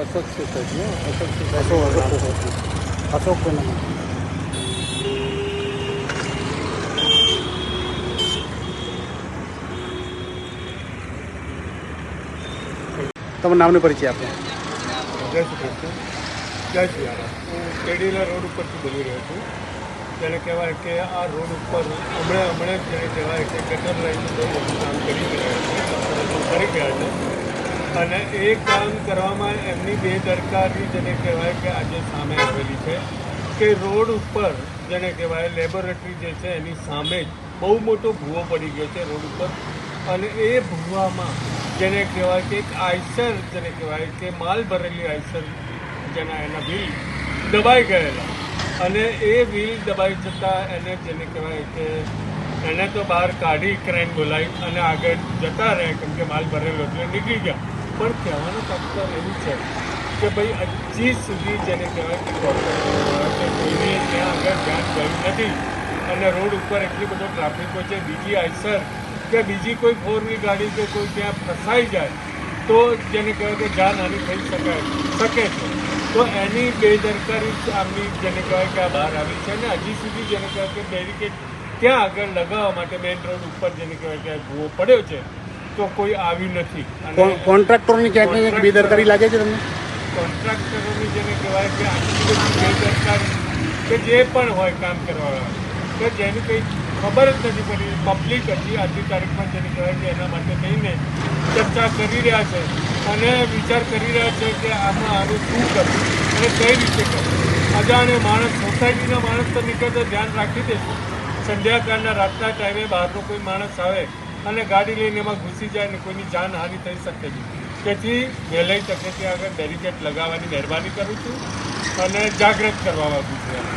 Ashok society Ashok society Ashok કોઈના તમારું નામનો પરિચય આપો. જય શ્રી કૃષ્ણ. જય શ્રી હું કેડીલા રોડ ઉપરથી બોલી રહ્યો છું. જેને કહેવાય કે આ રોડ ઉપર હમણાં હમણાં જ જેને કહેવાય કે ગટર લાઈનનું બહુ કામ કરી રહ્યા છે. કરી ગયા છે. અને એ કામ કરવામાં એમની બેદરકારી જેને કહેવાય કે આજે સામે આવેલી છે, કે રોડ ઉપર જેને કહેવાય લેબોરેટરી જે છે એની સામે જ બહુ મોટો ભૂવો પડી ગયો છે રોડ ઉપર. અને એ ભૂવામાં જેને કહેવાય કે એક આઈસર જેને કહેવાય કે માલ ભરેલી આઈસર જેના એના વ્હીલ દબાઈ ગયેલા. અને એ વ્હીલ દબાઈ જતાં એને જેને કહેવાય કે એને તો બહાર કાઢી ક્રેન બોલાવી અને આગળ જતા રહે કેમ કે માલ ભરેલો એટલે નીકળી ગયા. પણ કહેવાનું તાત્પર્ય એવું છે કે ભાઈ હજી સુધી જેને કહેવાય કે કોઈને ત્યાં આગળ ધ્યાન ગયું નથી અને રોડ ઉપર એટલી બધો ટ્રાફિક હોય છે, બીજી આઈસર કે બીજી કોઈ ફોર વ્હીલ ગાડી કે કોઈ ત્યાં ફસાઈ જાય, તો જેને કહેવાય કે જાનહાનિ થઈ શકાય શકે છે. તો એની બેદરકારી આમની જેને કહેવાય કે આ બહાર આવી છે અને હજી સુધી જેને કહેવાય કે બેરિકેડ ત્યાં આગળ લગાવવા માટે મેઇન રોડ ઉપર જેને કહેવાય કે ભૂવો પડ્યો છે તો કોઈ આવ્યું નથી. કોન્ટ્રાક્ટરોની ક્યાંક ને ક્યાંક બેદરકારી લાગે છે તમને? કોન્ટ્રાક્ટરોની જેને કહેવાય કે આટલી બધી બેદરકારી કે જે પણ હોય કામ કરવાવાળા કે જેની કંઈ ખબર જ નથી પડી. પબ્લિક હજી આજની તારીખમાં જેને કહેવાય કે એના માટે થઈને ચર્ચા કરી રહ્યા છે અને વિચાર કરી રહ્યા છે કે આમાં આનું શું કરવું અને કઈ રીતે કરવું. અજાણે માણસ સોસાયટીના માણસ તો નીકળે તો ધ્યાન રાખી દેશું. સંધ્યાકાળના રાતના ટાઈમે બહારનો કોઈ માણસ આવે અને ગાડી લઈને એમાં ઘૂસી જાય ને કોઈની જાનહાનિ થઈ શકે છે તેથી વહેલાઈ તકે ત્યાં આગળ બેરિકેડ લગાવવાની મહેરબાની કરું છું અને જાગૃત કરવા માંગુ છું.